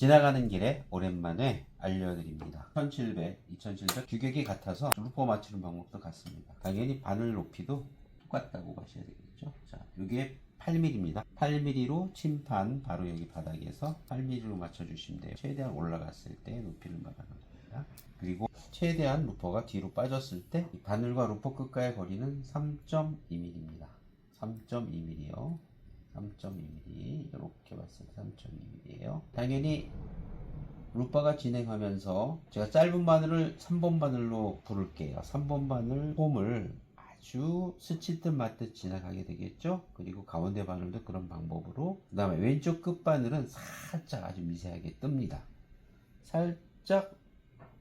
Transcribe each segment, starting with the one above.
지나가는 길에 오랜만에 알려드립니다. 1700, 2700 규격이 같아서 루퍼 맞추는 방법도 같습니다. 당연히 바늘 높이도 똑같다고 보셔야 되겠죠. 자, 이게 8mm입니다. 8mm로 침판 바로 여기 바닥에서 8mm로 맞춰주시면 돼요. 최대한 올라갔을 때 높이를 말하는 겁니다. 그리고 최대한 루퍼가 뒤로 빠졌을 때이 바늘과 루퍼 끝과의 거리는 3.2mm입니다. 3.2mm요. 3.2mm 이렇게 때 3.2mm예요. 당연히 루퍼가 진행하면서 제가 짧은 바늘을 3번 바늘로 부를게요. 3번 바늘 홈을 아주 스치듯 맞듯 지나가게 되겠죠. 그리고 가운데 바늘도 그런 방법으로 그 다음에 왼쪽 끝 바늘은 살짝 아주 미세하게 뜹니다. 살짝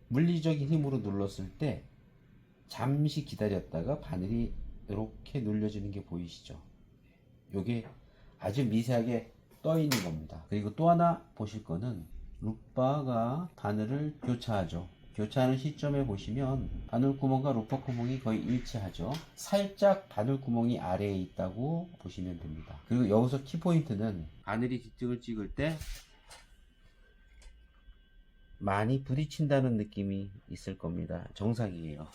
물리적인 힘으로 눌렀을 때 잠시 기다렸다가 바늘이 이렇게 눌려지는 게 보이시죠? 요게 아주 미세하게 떠 있는 겁니다. 그리고 또 하나 보실 거는 루빠가 바늘을 교차하죠. 교차하는 시점에 보시면 바늘 구멍과 루퍼 구멍이 거의 일치하죠. 살짝 바늘 구멍이 아래에 있다고 보시면 됩니다. 그리고 여기서 키포인트는 바늘이 뒷등을 찍을 때 많이 부딪힌다는 느낌이 있을 겁니다. 정상이에요.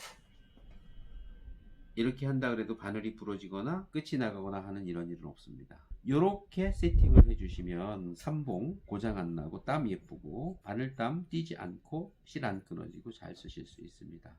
이렇게 한다 그래도 바늘이 부러지거나 끝이 나가거나 하는 이런 일은 없습니다. 이렇게 세팅을 해주시면 삼봉 고장 안 나고 땀 예쁘고 바늘땀 띄지 않고 실 안 끊어지고 잘 쓰실 수 있습니다.